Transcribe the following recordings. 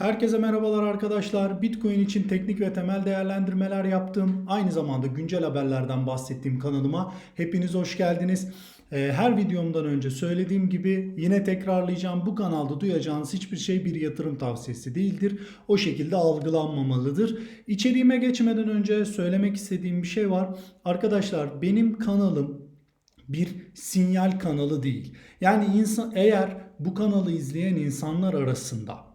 Herkese merhabalar arkadaşlar. Bitcoin için teknik ve temel değerlendirmeler yaptığım, aynı zamanda güncel haberlerden bahsettiğim kanalıma hepiniz hoş geldiniz. Ee, Her videomdan önce söylediğim gibi yine tekrarlayacağım. Bu kanalda duyacağınız hiçbir şey bir yatırım tavsiyesi değildir. O şekilde algılanmamalıdır. İçeriğime geçmeden önce söylemek istediğim bir şey var. Arkadaşlar benim kanalım bir sinyal kanalı değil. Yani insan eğer bu kanalı izleyen insanlar arasında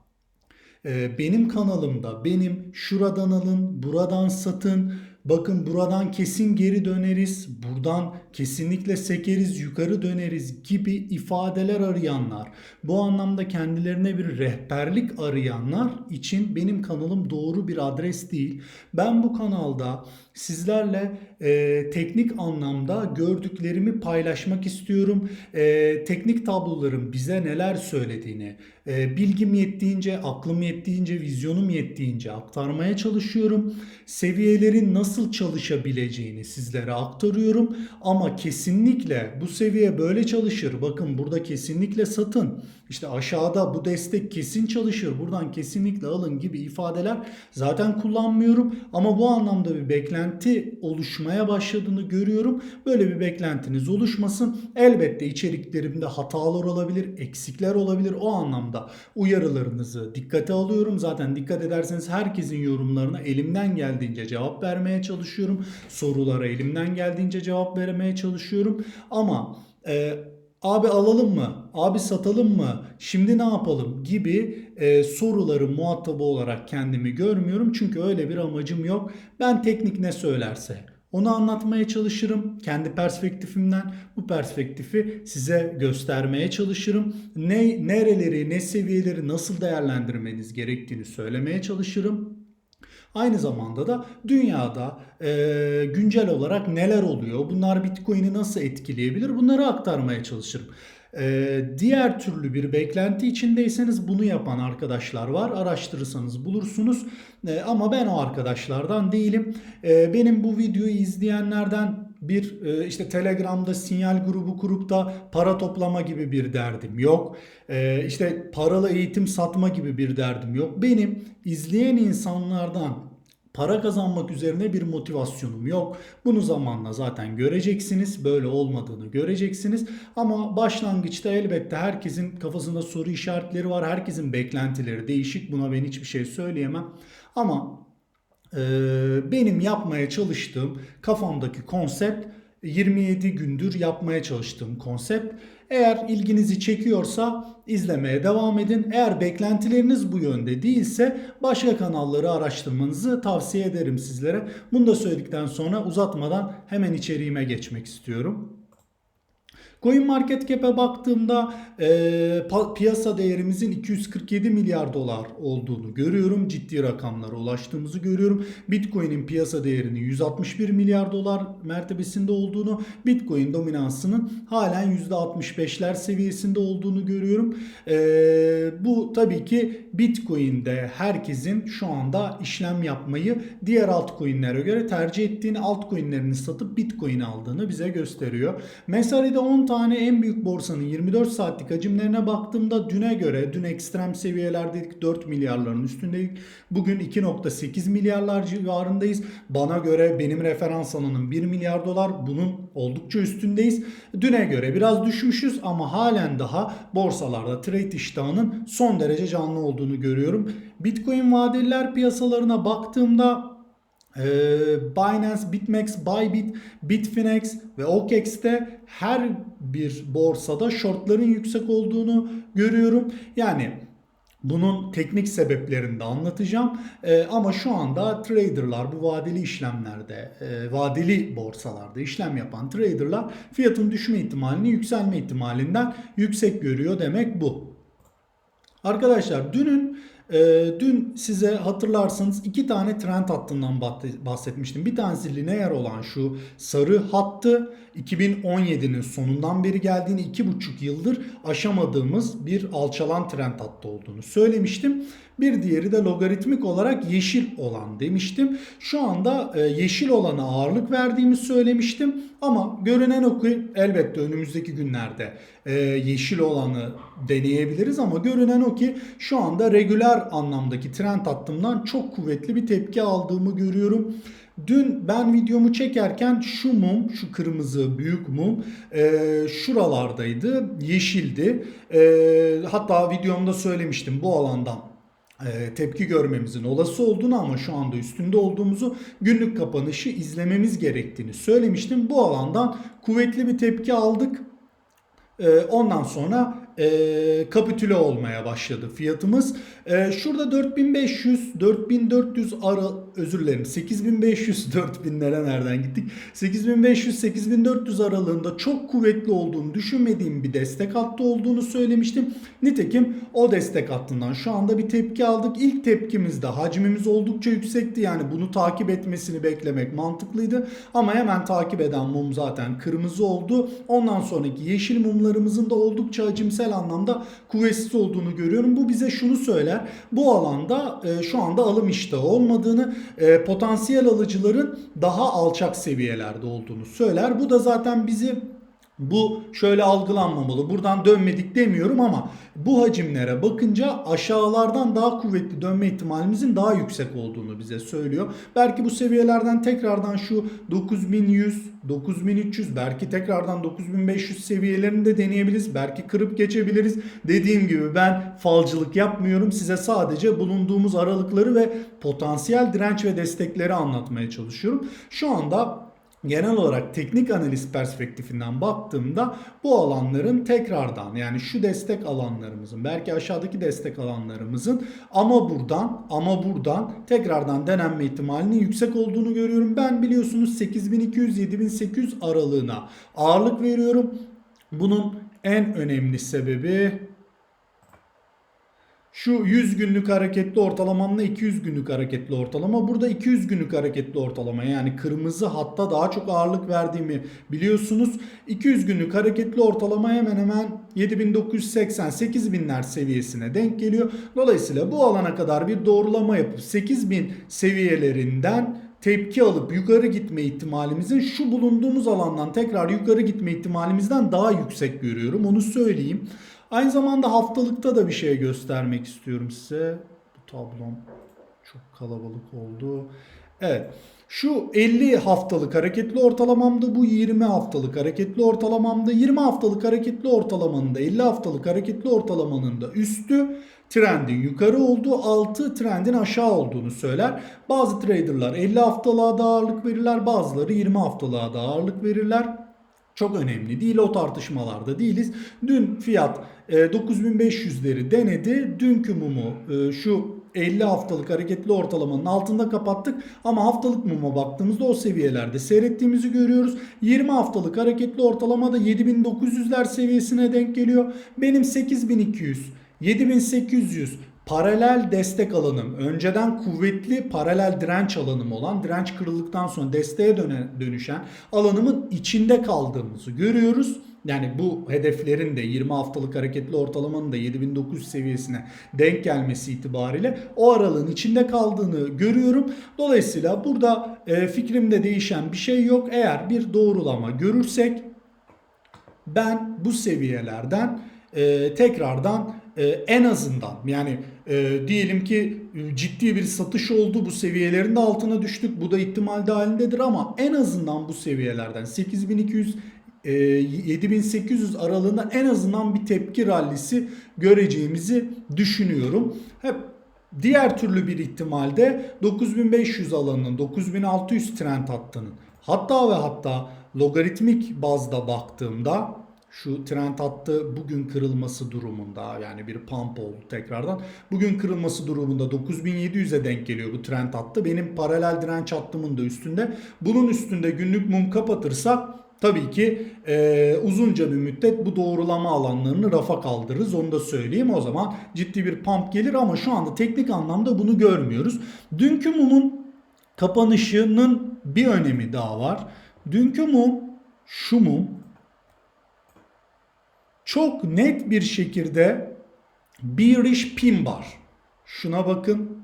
benim kanalımda benim şuradan alın, buradan satın, bakın buradan kesin geri döneriz, buradan kesinlikle sekeriz, yukarı döneriz gibi ifadeler arayanlar, bu anlamda kendilerine bir rehberlik arayanlar için benim kanalım doğru bir adres değil. Ben bu kanalda sizlerle e, teknik anlamda gördüklerimi paylaşmak istiyorum. E, teknik tabloların bize neler söylediğini, e, bilgim yettiğince, aklım yettiğince, vizyonum yettiğince aktarmaya çalışıyorum. Seviyelerin nasıl çalışabileceğini sizlere aktarıyorum. Ama kesinlikle bu seviye böyle çalışır. Bakın burada kesinlikle satın. İşte aşağıda bu destek kesin çalışır. Buradan kesinlikle alın gibi ifadeler zaten kullanmıyorum. Ama bu anlamda bir beklenti oluşmaya başladığını görüyorum. Böyle bir beklentiniz oluşmasın. Elbette içeriklerimde hatalar olabilir, eksikler olabilir. O anlamda uyarılarınızı dikkate alıyorum. Zaten dikkat ederseniz herkesin yorumlarına elimden geldiğince cevap vermeye çalışıyorum. Sorulara elimden geldiğince cevap vermeye çalışıyorum. Ama e, abi alalım mı? Abi satalım mı? Şimdi ne yapalım? gibi e, soruların muhatabı olarak kendimi görmüyorum. Çünkü öyle bir amacım yok. Ben teknik ne söylerse onu anlatmaya çalışırım kendi perspektifimden. Bu perspektifi size göstermeye çalışırım. Ne nereleri, ne seviyeleri nasıl değerlendirmeniz gerektiğini söylemeye çalışırım. Aynı zamanda da dünyada e, güncel olarak neler oluyor, bunlar Bitcoin'i nasıl etkileyebilir bunları aktarmaya çalışırım. E, diğer türlü bir beklenti içindeyseniz bunu yapan arkadaşlar var. Araştırırsanız bulursunuz. E, ama ben o arkadaşlardan değilim. E, benim bu videoyu izleyenlerden bir e, işte Telegram'da sinyal grubu kurup da para toplama gibi bir derdim yok. E, işte paralı eğitim satma gibi bir derdim yok. Benim izleyen insanlardan para kazanmak üzerine bir motivasyonum yok. Bunu zamanla zaten göreceksiniz. Böyle olmadığını göreceksiniz. Ama başlangıçta elbette herkesin kafasında soru işaretleri var. Herkesin beklentileri değişik. Buna ben hiçbir şey söyleyemem. Ama benim yapmaya çalıştığım kafamdaki konsept 27 gündür yapmaya çalıştığım konsept. Eğer ilginizi çekiyorsa izlemeye devam edin. Eğer beklentileriniz bu yönde değilse başka kanalları araştırmanızı tavsiye ederim sizlere. Bunu da söyledikten sonra uzatmadan hemen içeriğime geçmek istiyorum. CoinMarketCap'e baktığımda e, piyasa değerimizin 247 milyar dolar olduğunu görüyorum. Ciddi rakamlara ulaştığımızı görüyorum. Bitcoin'in piyasa değerinin 161 milyar dolar mertebesinde olduğunu, Bitcoin dominansının halen %65'ler seviyesinde olduğunu görüyorum. E, bu tabii ki Bitcoin'de herkesin şu anda işlem yapmayı diğer altcoin'lere göre tercih ettiğini, altcoin'lerini satıp Bitcoin aldığını bize gösteriyor. Mesari'de 10 tane en büyük borsanın 24 saatlik hacimlerine baktığımda düne göre dün ekstrem seviyelerdeydik 4 milyarların üstündeydik. Bugün 2.8 milyarlar civarındayız. Bana göre benim referans alanım 1 milyar dolar. Bunun oldukça üstündeyiz. Düne göre biraz düşmüşüz ama halen daha borsalarda trade iştahının son derece canlı olduğunu görüyorum. Bitcoin vadeliler piyasalarına baktığımda Binance, BitMEX, Bybit, Bitfinex ve OKEX'te her bir borsada shortların yüksek olduğunu görüyorum. Yani bunun teknik sebeplerini de anlatacağım. Ee, ama şu anda traderlar bu vadeli işlemlerde, e, vadeli borsalarda işlem yapan traderlar fiyatın düşme ihtimalini yükselme ihtimalinden yüksek görüyor demek bu. Arkadaşlar dünün e, dün size hatırlarsanız iki tane trend hattından bahse- bahsetmiştim. Bir tanesi lineer olan şu sarı hattı 2017'nin sonundan beri geldiğini iki buçuk yıldır aşamadığımız bir alçalan trend hattı olduğunu söylemiştim. Bir diğeri de logaritmik olarak yeşil olan demiştim. Şu anda e, yeşil olana ağırlık verdiğimi söylemiştim. Ama görünen o ki elbette önümüzdeki günlerde e, yeşil olanı deneyebiliriz ama görünen o ki şu anda regüler anlamdaki trend hattımdan çok kuvvetli bir tepki aldığımı görüyorum. Dün ben videomu çekerken şu mum, şu kırmızı büyük mum e, şuralardaydı, yeşildi. E, hatta videomda söylemiştim bu alandan e, tepki görmemizin olası olduğunu ama şu anda üstünde olduğumuzu günlük kapanışı izlememiz gerektiğini söylemiştim. Bu alandan kuvvetli bir tepki aldık. E, ondan sonra e, kapitüle olmaya başladı fiyatımız. E, şurada 4500, 4400 ara özür dilerim 8500, 4000'lere nereden gittik? 8500, 8400 aralığında çok kuvvetli olduğunu düşünmediğim bir destek hattı olduğunu söylemiştim. Nitekim o destek hattından şu anda bir tepki aldık. İlk tepkimizde hacmimiz oldukça yüksekti. Yani bunu takip etmesini beklemek mantıklıydı. Ama hemen takip eden mum zaten kırmızı oldu. Ondan sonraki yeşil mumlarımızın da oldukça hacimsel anlamda kuvvetsiz olduğunu görüyorum. Bu bize şunu söyler. Bu alanda e, şu anda alım iştahı olmadığını, e, potansiyel alıcıların daha alçak seviyelerde olduğunu söyler. Bu da zaten bizi bu şöyle algılanmamalı. Buradan dönmedik demiyorum ama bu hacimlere bakınca aşağılardan daha kuvvetli dönme ihtimalimizin daha yüksek olduğunu bize söylüyor. Belki bu seviyelerden tekrardan şu 9100, 9300 belki tekrardan 9500 seviyelerini de deneyebiliriz. Belki kırıp geçebiliriz. Dediğim gibi ben falcılık yapmıyorum. Size sadece bulunduğumuz aralıkları ve potansiyel direnç ve destekleri anlatmaya çalışıyorum. Şu anda genel olarak teknik analiz perspektifinden baktığımda bu alanların tekrardan yani şu destek alanlarımızın belki aşağıdaki destek alanlarımızın ama buradan ama buradan tekrardan denenme ihtimalinin yüksek olduğunu görüyorum. Ben biliyorsunuz 8200-7800 aralığına ağırlık veriyorum. Bunun en önemli sebebi şu 100 günlük hareketli ortalamamla 200 günlük hareketli ortalama. Burada 200 günlük hareketli ortalama yani kırmızı hatta daha çok ağırlık verdiğimi biliyorsunuz. 200 günlük hareketli ortalama hemen hemen 7980 8000'ler seviyesine denk geliyor. Dolayısıyla bu alana kadar bir doğrulama yapıp 8000 seviyelerinden tepki alıp yukarı gitme ihtimalimizin şu bulunduğumuz alandan tekrar yukarı gitme ihtimalimizden daha yüksek görüyorum. Onu söyleyeyim. Aynı zamanda haftalıkta da bir şey göstermek istiyorum size. Bu tablom çok kalabalık oldu. Evet. Şu 50 haftalık hareketli ortalamamda bu 20 haftalık hareketli ortalamamda 20 haftalık hareketli ortalamanın da 50 haftalık hareketli ortalamanın da üstü trendin yukarı olduğu altı trendin aşağı olduğunu söyler. Bazı traderlar 50 haftalığa da ağırlık verirler bazıları 20 haftalığa da ağırlık verirler. Çok önemli değil o tartışmalarda değiliz. Dün fiyat 9500'leri denedi. Dünkü mumu e, şu 50 haftalık hareketli ortalamanın altında kapattık ama haftalık muma baktığımızda o seviyelerde seyrettiğimizi görüyoruz. 20 haftalık hareketli ortalama da 7900'ler seviyesine denk geliyor. Benim 8200 7800 paralel destek alanım, önceden kuvvetli paralel direnç alanım olan, direnç kırıldıktan sonra desteğe döne, dönüşen alanımın içinde kaldığımızı görüyoruz. Yani bu hedeflerin de 20 haftalık hareketli ortalamanın da 7900 seviyesine denk gelmesi itibariyle o aralığın içinde kaldığını görüyorum. Dolayısıyla burada e, fikrimde değişen bir şey yok. Eğer bir doğrulama görürsek ben bu seviyelerden e, tekrardan e, en azından yani e, diyelim ki e, ciddi bir satış oldu bu seviyelerin de altına düştük bu da ihtimal dahilindedir ama en azından bu seviyelerden 8200 e, 7800 aralığında en azından bir tepki rallisi göreceğimizi düşünüyorum. Hep diğer türlü bir ihtimalde 9500 alanının 9600 trend hattının hatta ve hatta logaritmik bazda baktığımda şu trend hattı bugün kırılması durumunda yani bir pump oldu tekrardan. Bugün kırılması durumunda 9700'e denk geliyor bu trend hattı. Benim paralel direnç hattımın da üstünde. Bunun üstünde günlük mum kapatırsa tabii ki e, uzunca bir müddet bu doğrulama alanlarını rafa kaldırırız. Onu da söyleyeyim. O zaman ciddi bir pump gelir ama şu anda teknik anlamda bunu görmüyoruz. Dünkü mumun kapanışının bir önemi daha var. Dünkü mum şu mum çok net bir şekilde bearish pin bar. Şuna bakın.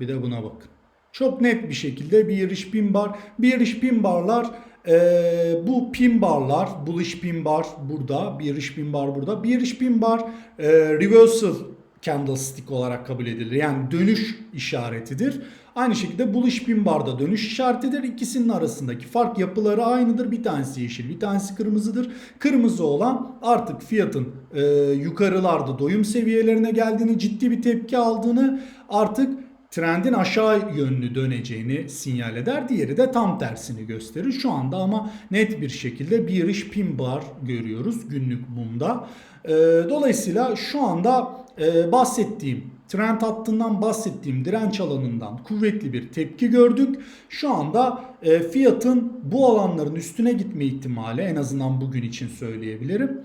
Bir de buna bakın. Çok net bir şekilde yarış pin bar. Yarış pin barlar eee, bu pin barlar, bullish pin bar burada, yarış pin bar burada. Yarış pin bar eee, reversal candlestick olarak kabul edilir. Yani dönüş işaretidir. Aynı şekilde bullish pin bar da dönüş işaretidir. İkisinin arasındaki fark yapıları aynıdır. Bir tanesi yeşil, bir tanesi kırmızıdır. Kırmızı olan artık fiyatın eee, yukarılarda doyum seviyelerine geldiğini, ciddi bir tepki aldığını, artık trendin aşağı yönlü döneceğini sinyal eder. Diğeri de tam tersini gösterir. Şu anda ama net bir şekilde bir yarış pin bar görüyoruz günlük mumda. Ee, dolayısıyla şu anda e, bahsettiğim trend hattından bahsettiğim direnç alanından kuvvetli bir tepki gördük. Şu anda e, fiyatın bu alanların üstüne gitme ihtimali en azından bugün için söyleyebilirim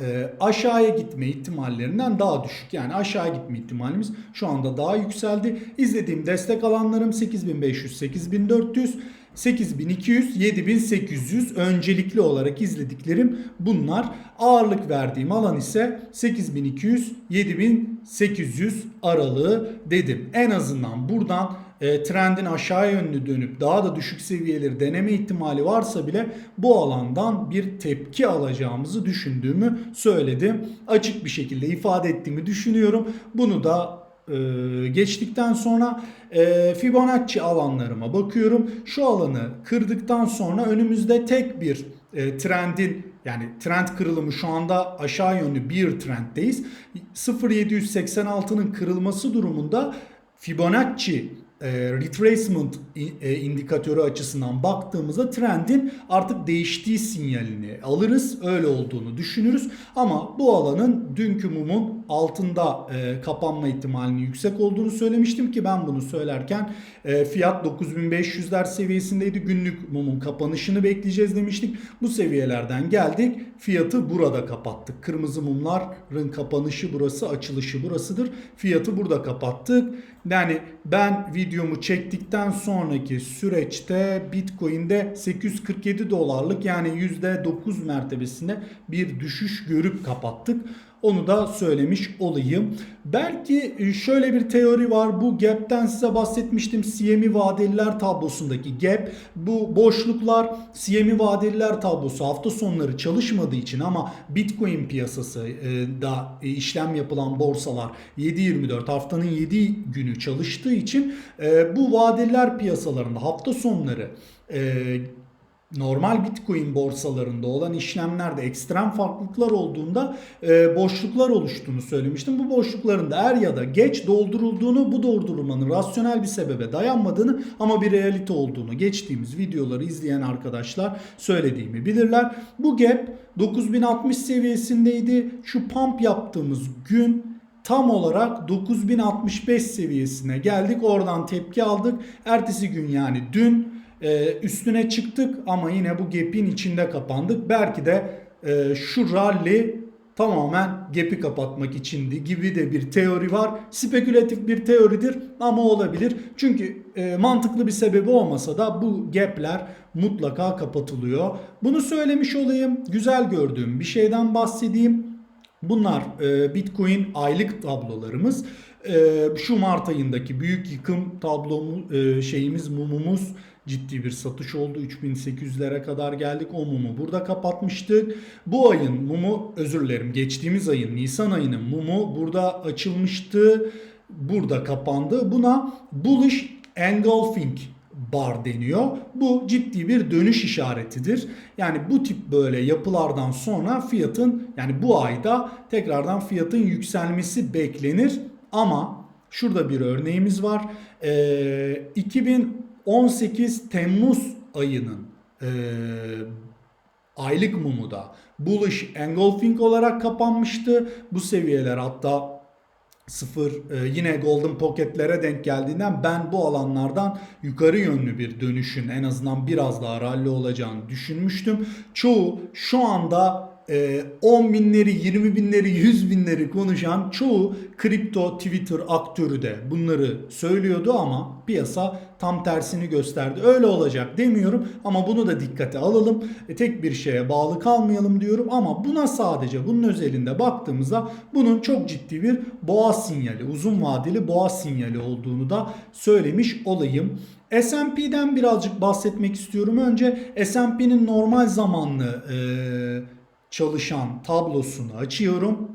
e, aşağıya gitme ihtimallerinden daha düşük. Yani aşağı gitme ihtimalimiz şu anda daha yükseldi. İzlediğim destek alanlarım 8500, 8400, 8200, 7800 öncelikli olarak izlediklerim bunlar. Ağırlık verdiğim alan ise 8200, 7800 aralığı dedim. En azından buradan e, trendin aşağı yönlü dönüp daha da düşük seviyeleri deneme ihtimali varsa bile bu alandan bir tepki alacağımızı düşündüğümü söyledim. Açık bir şekilde ifade ettiğimi düşünüyorum. Bunu da e, geçtikten sonra e, Fibonacci alanlarıma bakıyorum. Şu alanı kırdıktan sonra önümüzde tek bir e, trendin yani trend kırılımı şu anda aşağı yönlü bir trenddeyiz. 0.786'nın kırılması durumunda Fibonacci e, retracement i- e, indikatörü açısından baktığımızda trendin artık değiştiği sinyalini alırız. Öyle olduğunu düşünürüz. Ama bu alanın dünkü mumun altında e, kapanma ihtimalinin yüksek olduğunu söylemiştim ki ben bunu söylerken e, fiyat 9500'ler seviyesindeydi. Günlük mumun kapanışını bekleyeceğiz demiştik. Bu seviyelerden geldik. Fiyatı burada kapattık. Kırmızı mumların kapanışı burası, açılışı burasıdır. Fiyatı burada kapattık. Yani ben videomu çektikten sonraki süreçte Bitcoin'de 847 dolarlık yani %9 mertebesinde bir düşüş görüp kapattık. Onu da söylemiş olayım. Belki şöyle bir teori var. Bu gap'ten size bahsetmiştim. CME vadeliler tablosundaki gap. Bu boşluklar CME vadeliler tablosu hafta sonları çalışmadığı için ama Bitcoin piyasası e, da e, işlem yapılan borsalar 7-24 haftanın 7 günü çalıştığı için e, bu vadeliler piyasalarında hafta sonları e, normal Bitcoin borsalarında olan işlemlerde ekstrem farklılıklar olduğunda e, boşluklar oluştuğunu söylemiştim. Bu boşlukların da er ya da geç doldurulduğunu, bu doldurulmanın rasyonel bir sebebe dayanmadığını ama bir realite olduğunu geçtiğimiz videoları izleyen arkadaşlar söylediğimi bilirler. Bu gap 9060 seviyesindeydi. Şu pump yaptığımız gün tam olarak 9065 seviyesine geldik. Oradan tepki aldık. Ertesi gün yani dün e, üstüne çıktık ama yine bu gap'in içinde kapandık. Belki de e, şu rally tamamen gap'i kapatmak içindi gibi de bir teori var. Spekülatif bir teoridir ama olabilir. Çünkü e, mantıklı bir sebebi olmasa da bu gap'ler mutlaka kapatılıyor. Bunu söylemiş olayım. Güzel gördüğüm bir şeyden bahsedeyim. Bunlar e, Bitcoin aylık tablolarımız. E, şu Mart ayındaki büyük yıkım tablomu e, şeyimiz mumumuz ciddi bir satış oldu. 3800'lere kadar geldik. O mumu burada kapatmıştık. Bu ayın mumu özür dilerim geçtiğimiz ayın Nisan ayının mumu burada açılmıştı. Burada kapandı. Buna bullish engulfing bar deniyor. Bu ciddi bir dönüş işaretidir. Yani bu tip böyle yapılardan sonra fiyatın yani bu ayda tekrardan fiyatın yükselmesi beklenir. Ama şurada bir örneğimiz var. Ee, 2018 Temmuz ayının ee, aylık mumu da bullish engulfing olarak kapanmıştı. Bu seviyeler hatta sıfır e, yine golden pocketlere denk geldiğinden ben bu alanlardan yukarı yönlü bir dönüşün en azından biraz daha rally olacağını düşünmüştüm. Çoğu şu anda e, 10 binleri, 20 binleri, 100 binleri konuşan çoğu kripto Twitter aktörü de bunları söylüyordu ama piyasa tam tersini gösterdi. Öyle olacak demiyorum ama bunu da dikkate alalım. E, tek bir şeye bağlı kalmayalım diyorum ama buna sadece bunun özelinde baktığımızda bunun çok ciddi bir boğa sinyali, uzun vadeli boğa sinyali olduğunu da söylemiş olayım. S&P'den birazcık bahsetmek istiyorum. Önce S&P'nin normal zamanlı e, çalışan tablosunu açıyorum.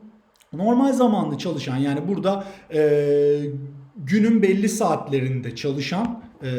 Normal zamanlı çalışan yani burada e, günün belli saatlerinde çalışan e,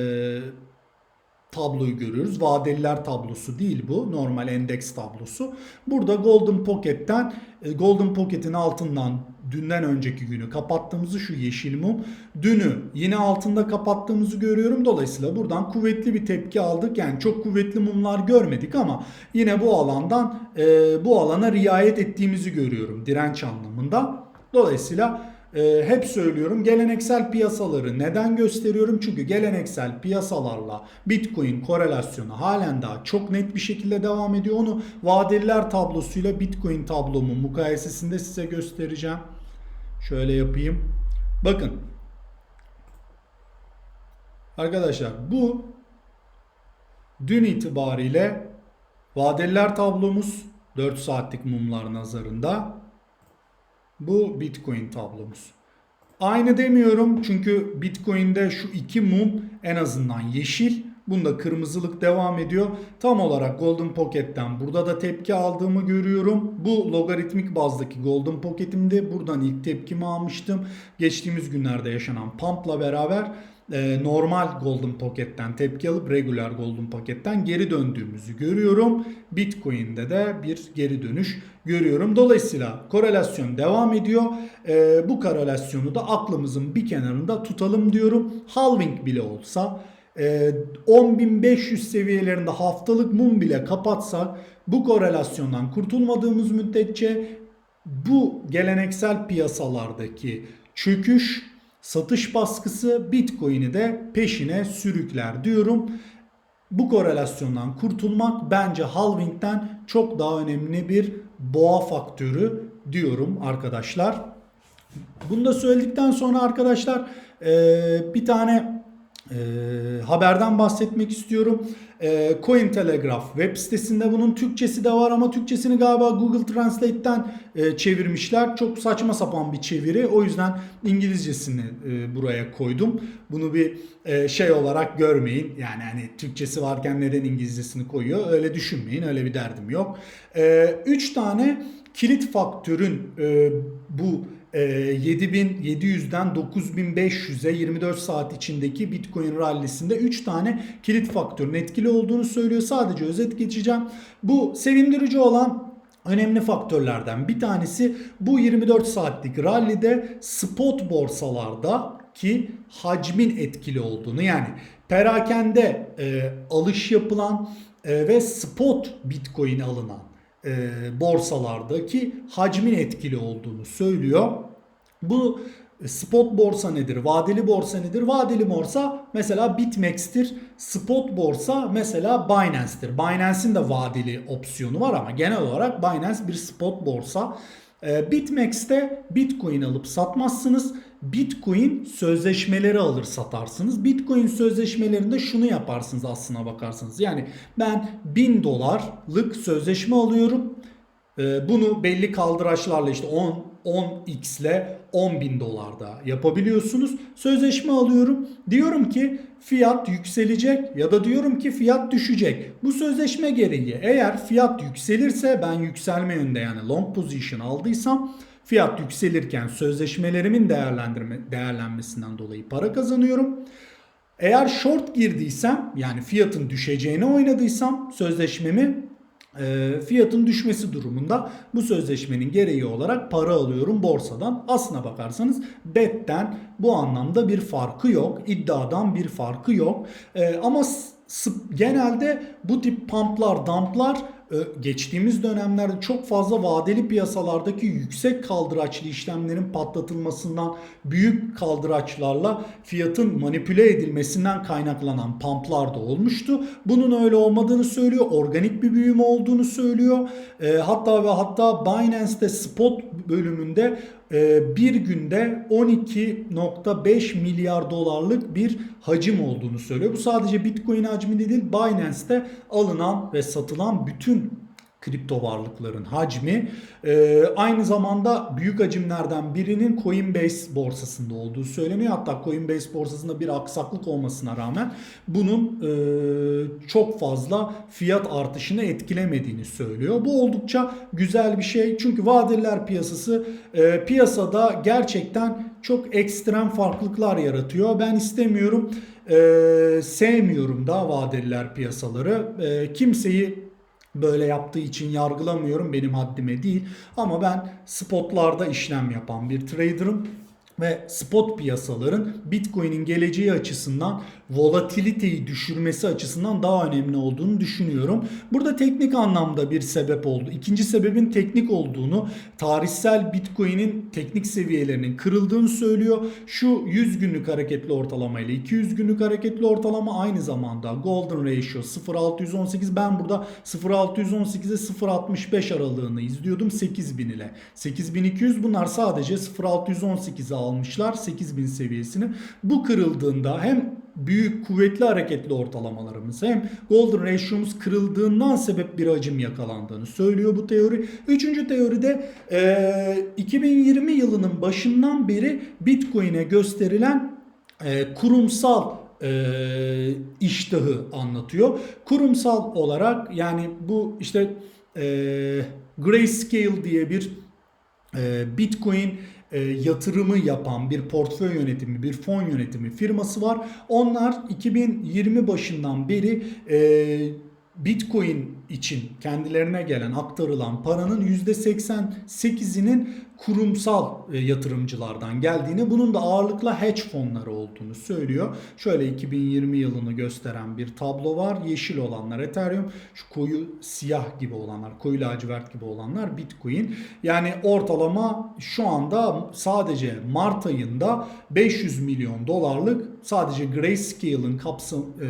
tabloyu görüyoruz. Vadeliler tablosu değil bu. Normal endeks tablosu. Burada Golden Pocket'ten e, Golden Pocket'in altından dünden önceki günü kapattığımızı şu yeşil mum. Dünü yine altında kapattığımızı görüyorum. Dolayısıyla buradan kuvvetli bir tepki aldık. Yani çok kuvvetli mumlar görmedik ama yine bu alandan e, bu alana riayet ettiğimizi görüyorum direnç anlamında. Dolayısıyla e, hep söylüyorum geleneksel piyasaları neden gösteriyorum? Çünkü geleneksel piyasalarla Bitcoin korelasyonu halen daha çok net bir şekilde devam ediyor. Onu vadeliler tablosuyla Bitcoin tablomun mukayesesinde size göstereceğim. Şöyle yapayım. Bakın. Arkadaşlar bu dün itibariyle vadeliler tablomuz 4 saatlik mumlar nazarında bu Bitcoin tablomuz. Aynı demiyorum çünkü Bitcoin'de şu iki mum en azından yeşil. Bunda kırmızılık devam ediyor. Tam olarak Golden Pocket'ten burada da tepki aldığımı görüyorum. Bu logaritmik bazdaki Golden Pocket'imde buradan ilk tepkimi almıştım. Geçtiğimiz günlerde yaşanan pump'la beraber e, normal Golden Pocket'ten tepki alıp regular Golden Pocket'ten geri döndüğümüzü görüyorum. Bitcoin'de de bir geri dönüş görüyorum. Dolayısıyla korelasyon devam ediyor. E, bu korelasyonu da aklımızın bir kenarında tutalım diyorum. Halving bile olsa 10.500 seviyelerinde haftalık mum bile kapatsak bu korelasyondan kurtulmadığımız müddetçe bu geleneksel piyasalardaki çöküş satış baskısı Bitcoin'i de peşine sürükler diyorum. Bu korelasyondan kurtulmak bence halving'den çok daha önemli bir boğa faktörü diyorum arkadaşlar. Bunu da söyledikten sonra arkadaşlar bir tane e, haberden bahsetmek istiyorum. E, Cointelegraph web sitesinde bunun Türkçesi de var ama Türkçesini galiba Google Translate'ten e, çevirmişler. Çok saçma sapan bir çeviri. O yüzden İngilizcesini e, buraya koydum. Bunu bir e, şey olarak görmeyin. Yani hani Türkçesi varken neden İngilizcesini koyuyor? Öyle düşünmeyin. Öyle bir derdim yok. 3 e, tane kilit faktörün e, bu 7700'den ee, 9500'e 24 saat içindeki Bitcoin rallisinde 3 tane kilit faktörün etkili olduğunu söylüyor. Sadece özet geçeceğim. Bu sevindirici olan önemli faktörlerden bir tanesi bu 24 saatlik rallide spot borsalarda ki hacmin etkili olduğunu yani perakende e, alış yapılan e, ve spot bitcoin alınan e, borsalardaki hacmin etkili olduğunu söylüyor. Bu spot borsa nedir? Vadeli borsa nedir? Vadeli borsa mesela BitMEX'tir. Spot borsa mesela Binance'tir. Binance'in de vadeli opsiyonu var ama genel olarak Binance bir spot borsa. E, BitMEX'te Bitcoin alıp satmazsınız. Bitcoin sözleşmeleri alır satarsınız. Bitcoin sözleşmelerinde şunu yaparsınız aslına bakarsanız. Yani ben 1000 dolarlık sözleşme alıyorum. Ee, bunu belli kaldıraçlarla işte 10 10x ile 10 bin dolarda yapabiliyorsunuz. Sözleşme alıyorum. Diyorum ki fiyat yükselecek ya da diyorum ki fiyat düşecek. Bu sözleşme gereği eğer fiyat yükselirse ben yükselme yönde yani long position aldıysam Fiyat yükselirken sözleşmelerimin değerlendirme, değerlenmesinden dolayı para kazanıyorum. Eğer short girdiysem yani fiyatın düşeceğini oynadıysam sözleşmemi e, fiyatın düşmesi durumunda bu sözleşmenin gereği olarak para alıyorum borsadan. Aslına bakarsanız betten bu anlamda bir farkı yok. iddiadan bir farkı yok. E, ama genelde bu tip pumplar, dumplar geçtiğimiz dönemlerde çok fazla vadeli piyasalardaki yüksek kaldıraçlı işlemlerin patlatılmasından büyük kaldıraçlarla fiyatın manipüle edilmesinden kaynaklanan pumplar da olmuştu. Bunun öyle olmadığını söylüyor. Organik bir büyüme olduğunu söylüyor. E, hatta ve hatta Binance'te spot bölümünde bir günde 12.5 milyar dolarlık bir hacim olduğunu söylüyor. Bu sadece Bitcoin hacmi değil, Binance'te alınan ve satılan bütün kripto varlıkların hacmi Ee, aynı zamanda büyük hacimlerden birinin Coinbase borsasında olduğu söyleniyor. Hatta Coinbase borsasında bir aksaklık olmasına rağmen bunun e, çok fazla fiyat artışını etkilemediğini söylüyor. Bu oldukça güzel bir şey. Çünkü vadeliler piyasası e, piyasada gerçekten çok ekstrem farklılıklar yaratıyor. Ben istemiyorum, e, sevmiyorum da vadeliler piyasaları. E, kimseyi böyle yaptığı için yargılamıyorum benim haddime değil. Ama ben spotlarda işlem yapan bir trader'ım ve spot piyasaların Bitcoin'in geleceği açısından volatiliteyi düşürmesi açısından daha önemli olduğunu düşünüyorum. Burada teknik anlamda bir sebep oldu. İkinci sebebin teknik olduğunu, tarihsel Bitcoin'in teknik seviyelerinin kırıldığını söylüyor. Şu 100 günlük hareketli ortalama ile 200 günlük hareketli ortalama aynı zamanda Golden Ratio 0.618 ben burada 0.618'e 0.65 aralığını izliyordum 8000 ile. 8200 bunlar sadece 0.618'e almışlar 8000 seviyesini. Bu kırıldığında hem büyük kuvvetli hareketli ortalamalarımız hem golden ratio'muz kırıldığından sebep bir hacim yakalandığını söylüyor bu teori. Üçüncü teoride e, 2020 yılının başından beri Bitcoin'e gösterilen e, kurumsal e, iştahı anlatıyor. Kurumsal olarak yani bu işte e, Grayscale diye bir e, Bitcoin e, yatırımı yapan bir portföy yönetimi, bir fon yönetimi firması var. Onlar 2020 başından beri e, Bitcoin için kendilerine gelen aktarılan paranın %88'inin kurumsal e, yatırımcılardan geldiğini, bunun da ağırlıkla hedge fonları olduğunu söylüyor. Şöyle 2020 yılını gösteren bir tablo var. Yeşil olanlar Ethereum, şu koyu siyah gibi olanlar, koyu lacivert gibi olanlar Bitcoin. Yani ortalama şu anda sadece Mart ayında 500 milyon dolarlık sadece Grayscale'ın kapsam e,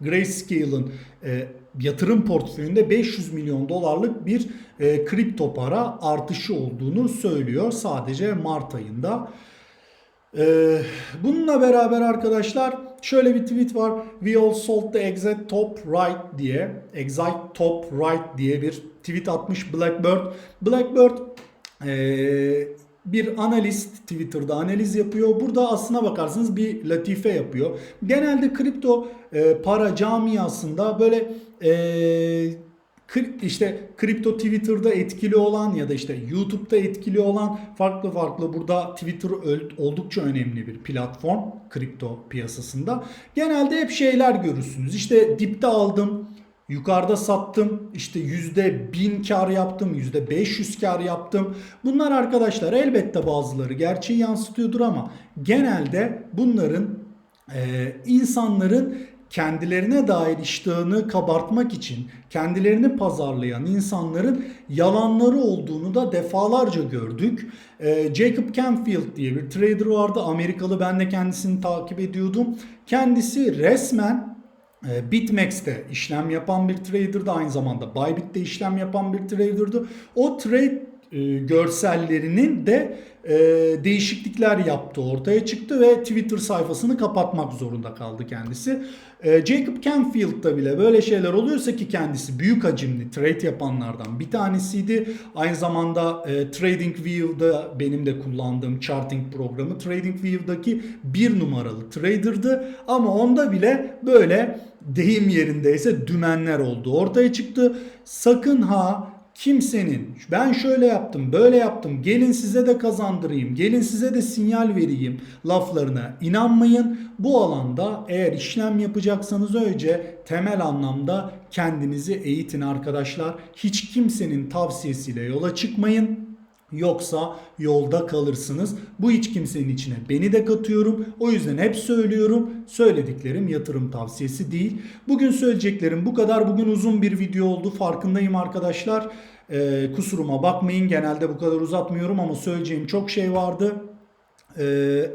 Grayscale'ın e, yatırım portföyünde 500 milyon dolarlık bir e, kripto para artışı olduğunu söylüyor sadece Mart ayında. E, bununla beraber arkadaşlar şöyle bir tweet var. We all sold the exact top right diye, exact top right diye bir tweet atmış Blackbird. Blackbird e, bir analist Twitter'da analiz yapıyor. Burada aslına bakarsanız bir latife yapıyor. Genelde kripto e, para camiasında böyle e, işte kripto Twitter'da etkili olan ya da işte YouTube'da etkili olan farklı farklı burada Twitter oldukça önemli bir platform kripto piyasasında. Genelde hep şeyler görürsünüz. İşte dipte aldım, Yukarıda sattım işte yüzde bin kar yaptım yüzde 500 kar yaptım. Bunlar arkadaşlar elbette bazıları gerçeği yansıtıyordur ama genelde bunların e, insanların kendilerine dair iştahını kabartmak için kendilerini pazarlayan insanların yalanları olduğunu da defalarca gördük. E, Jacob Canfield diye bir trader vardı Amerikalı ben de kendisini takip ediyordum. Kendisi resmen e, BitMEX'te işlem yapan bir trader'dı. Aynı zamanda Bybit'te işlem yapan bir trader'dı. O trade e, görsellerinin de e, değişiklikler yaptı ortaya çıktı ve Twitter sayfasını kapatmak zorunda kaldı kendisi. E, Jacob Canfield'da bile böyle şeyler oluyorsa ki kendisi büyük hacimli trade yapanlardan bir tanesiydi. Aynı zamanda e, TradingView'da benim de kullandığım charting programı TradingView'daki bir numaralı trader'dı ama onda bile böyle deyim yerindeyse dümenler oldu. Ortaya çıktı. Sakın ha kimsenin ben şöyle yaptım böyle yaptım gelin size de kazandırayım gelin size de sinyal vereyim laflarına inanmayın. Bu alanda eğer işlem yapacaksanız önce temel anlamda kendinizi eğitin arkadaşlar. Hiç kimsenin tavsiyesiyle yola çıkmayın. Yoksa yolda kalırsınız. Bu hiç kimsenin içine beni de katıyorum. O yüzden hep söylüyorum. Söylediklerim yatırım tavsiyesi değil. Bugün söyleyeceklerim bu kadar. Bugün uzun bir video oldu. Farkındayım arkadaşlar. Ee, kusuruma bakmayın. Genelde bu kadar uzatmıyorum ama söyleyeceğim çok şey vardı. Ee,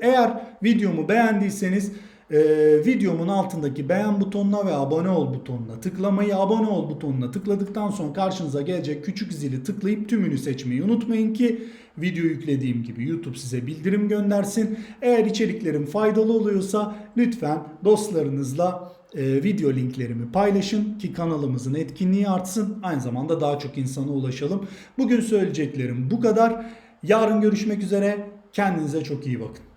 eğer videomu beğendiyseniz e, videomun altındaki beğen butonuna ve abone ol butonuna tıklamayı, abone ol butonuna tıkladıktan sonra karşınıza gelecek küçük zili tıklayıp tümünü seçmeyi unutmayın ki video yüklediğim gibi YouTube size bildirim göndersin. Eğer içeriklerim faydalı oluyorsa lütfen dostlarınızla e, video linklerimi paylaşın ki kanalımızın etkinliği artsın. Aynı zamanda daha çok insana ulaşalım. Bugün söyleyeceklerim bu kadar. Yarın görüşmek üzere. Kendinize çok iyi bakın.